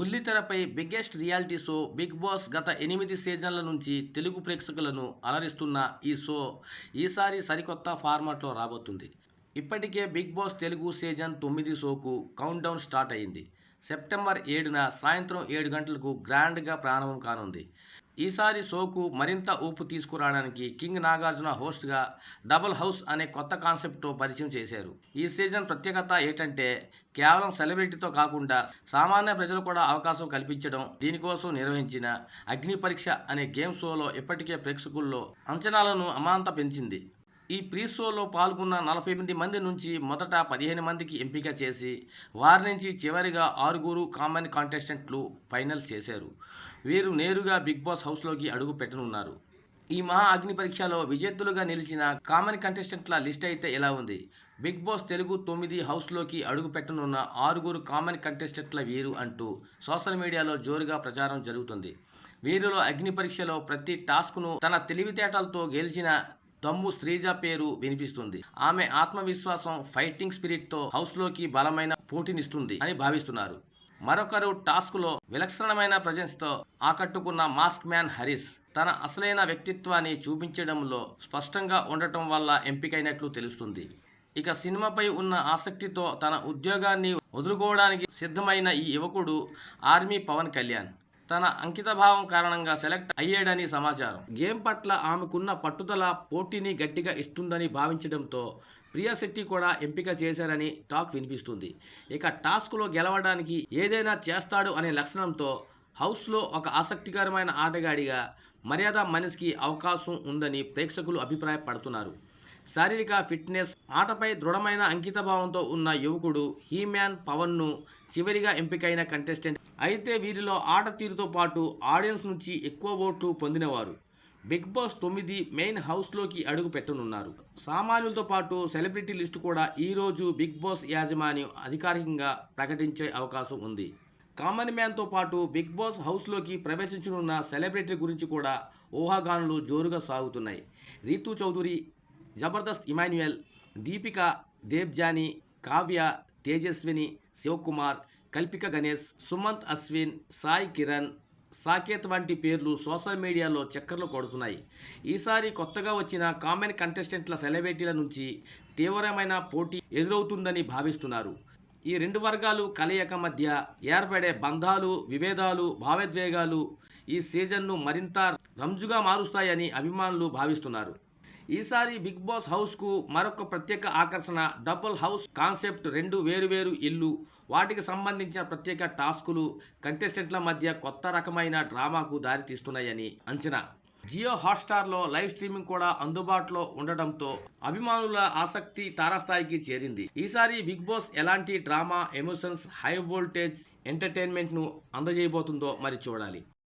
బుల్లితెరపై biggest reality show Bigg Boss గత ఎనిమిది సీజన్ల నుంచి తెలుగు ప్రేక్షకులను అలరిస్తున్న ఈ షో ఈసారి సరికొత్త ఫార్మాట్లో రాబోతుంది. ఇప్పటికే బిగ్ బాస్ తెలుగు సీజన్ తొమ్మిది షోకు కౌంట్ డౌన్ స్టార్ట్ అయింది సెప్టెంబర్ ఏడున సాయంత్రం ఏడు గంటలకు గ్రాండ్గా ప్రారంభం కానుంది. ఈసారి షోకు మరింత ఊపు తీసుకురావడానికి కింగ్ నాగార్జున హోస్ట్గా డబుల్ హౌస్ అనే కొత్త కాన్సెప్ట్తో పరిచయం చేశారు. ఈ సీజన్ ప్రత్యేకత ఏంటంటే కేవలం సెలబ్రిటీతో కాకుండా సామాన్య ప్రజలు కూడా అవకాశం కల్పించడం దీనికోసం నిర్వహించిన అగ్ని పరీక్ష అనే గేమ్ షోలో ఇప్పటికే ప్రేక్షకుల్లో అంచనాలను అమాంత పెంచింది. ఈ ప్రీ షోలో పాల్గొన్న నలభై ఎనిమిది మంది నుంచి మొదట పదిహేను మందికి ఎంపిక చేసి వారి నుంచి చివరిగా ఆరుగురు కామన్ కాంటెస్టెంట్లు ఫైనల్ చేశారు. వీరు నేరుగా బిగ్ బాస్ హౌస్లోకి అడుగు పెట్టనున్నారు. ఈ మహా అగ్ని పరీక్షలో విజేతలుగా నిలిచిన కామన్ కంటెస్టెంట్ల లిస్ట్ అయితే ఎలా ఉంది? బిగ్ బాస్ తెలుగు తొమ్మిది హౌస్లోకి అడుగు పెట్టనున్న ఆరుగురు కామన్ కంటెస్టెంట్ల వీరు అంటూ సోషల్ మీడియాలో జోరుగా ప్రచారం జరుగుతుంది. వీరిలో అగ్ని పరీక్షలో ప్రతి టాస్క్ను తన తెలివితేటలతో గెలిచిన దమ్ము శ్రీజ పేరు వినిపిస్తుంది. ఆమె ఆత్మవిశ్వాసం ఫైటింగ్ స్పిరిట్తో హౌస్లోకి బలమైన పోటీనిస్తుంది అని భావిస్తున్నారు. మరొకరు టాస్క్లో విలక్షణమైన ప్రజెన్స్తో ఆకట్టుకున్న మాస్క్ మ్యాన్ హరీస్ తన అసలైన వ్యక్తిత్వాన్ని చూపించడంలో స్పష్టంగా ఉండటం వల్ల ఎంపికైనట్లు తెలుస్తుంది. ఇక సినిమాపై ఉన్న ఆసక్తితో తన ఉద్యోగాన్ని వదులుకోవడానికి సిద్ధమైన ఈ యువకుడు ఆర్మీ పవన్ కళ్యాణ్. తన అంకితభావం కారణంగా సెలెక్ట్ అయ్యాడని సమాచారం. గేమ్ పట్ల ఆమెకున్న పట్టుదల పోటీని గట్టిగా ఇస్తుందని భావించడంతో ప్రియా శెట్టి కూడా ఎంపిక చేశారని టాక్ వినిపిస్తుంది. ఇక టాస్క్లో గెలవడానికి ఏదైనా చేస్తాడు అనే లక్షణంతో హౌస్లో ఒక ఆసక్తికరమైన ఆటగాడిగా మర్యాద మనిషికి అవకాశం ఉందని ప్రేక్షకులు అభిప్రాయపడుతున్నారు. శారీరక ఫిట్నెస్ ఆటపై దృఢమైన అంకితభావంతో ఉన్న యువకుడు హీమ్యాన్ పవన్ను చివరిగా ఎంపికైన కంటెస్టెంట్ అయితే వీరిలో ఆట తీరుతో పాటు ఆడియన్స్ నుంచి ఎక్కువ ఓట్లు పొందినవారు. బిగ్ బాస్ తొమ్మిది మెయిన్ హౌస్లోకి అడుగు పెట్టనున్నారు. సామాన్యులతో పాటు సెలబ్రిటీ లిస్టు కూడా ఈరోజు బిగ్ బాస్ యాజమాన్యం అధికారికంగా ప్రకటించే అవకాశం ఉంది. కామన్ మ్యాన్తో పాటు బిగ్ బాస్ హౌస్లోకి ప్రవేశించనున్న సెలబ్రిటీ గురించి కూడా ఊహాగానాలు జోరుగా సాగుతున్నాయి. రీతూ చౌదరి జబర్దస్త్ ఇమాన్యుయల్ దీపిక దేవ్జాని కావ్య తేజస్విని శివకుమార్ కల్పిక గణేష్ సుమంత్ అశ్విన్ సాయి కిరణ్ సాకేత్ వంటి పేర్లు సోషల్ మీడియాలో చక్కర్లు కొడుతున్నాయి. ఈసారి కొత్తగా వచ్చిన కామన్ కంటెస్టెంట్ల సెలబ్రిటీల నుంచి తీవ్రమైన పోటీ ఎదురవుతుందని భావిస్తున్నారు. ఈ రెండు వర్గాలు కలయిక మధ్య ఏర్పడే బంధాలు విభేదాలు భావోద్వేగాలు ఈ సీజన్ను మరింత రంజుగా మారుస్తాయని అభిమానులు భావిస్తున్నారు. ఈసారి బిగ్ బాస్ హౌస్కు మరొక ప్రత్యేక ఆకర్షణ డబుల్ హౌస్ కాన్సెప్ట్ రెండు వేరువేరు ఇల్లు. వాటికి సంబంధించిన ప్రత్యేక టాస్కులు కంటెస్టెంట్ల మధ్య కొత్త రకమైన డ్రామాకు దారితీస్తున్నాయని అంచనా. జియో హాట్స్టార్లో లైవ్ స్ట్రీమింగ్ కూడా అందుబాటులో ఉండటంతో అభిమానుల ఆసక్తి తారాస్థాయికి చేరింది. ఈసారి బిగ్ బాస్ ఎలాంటి డ్రామా ఎమోషన్స్ హై వోల్టేజ్ ఎంటర్టైన్మెంట్ను అందజేయబోతుందో మరి చూడాలి.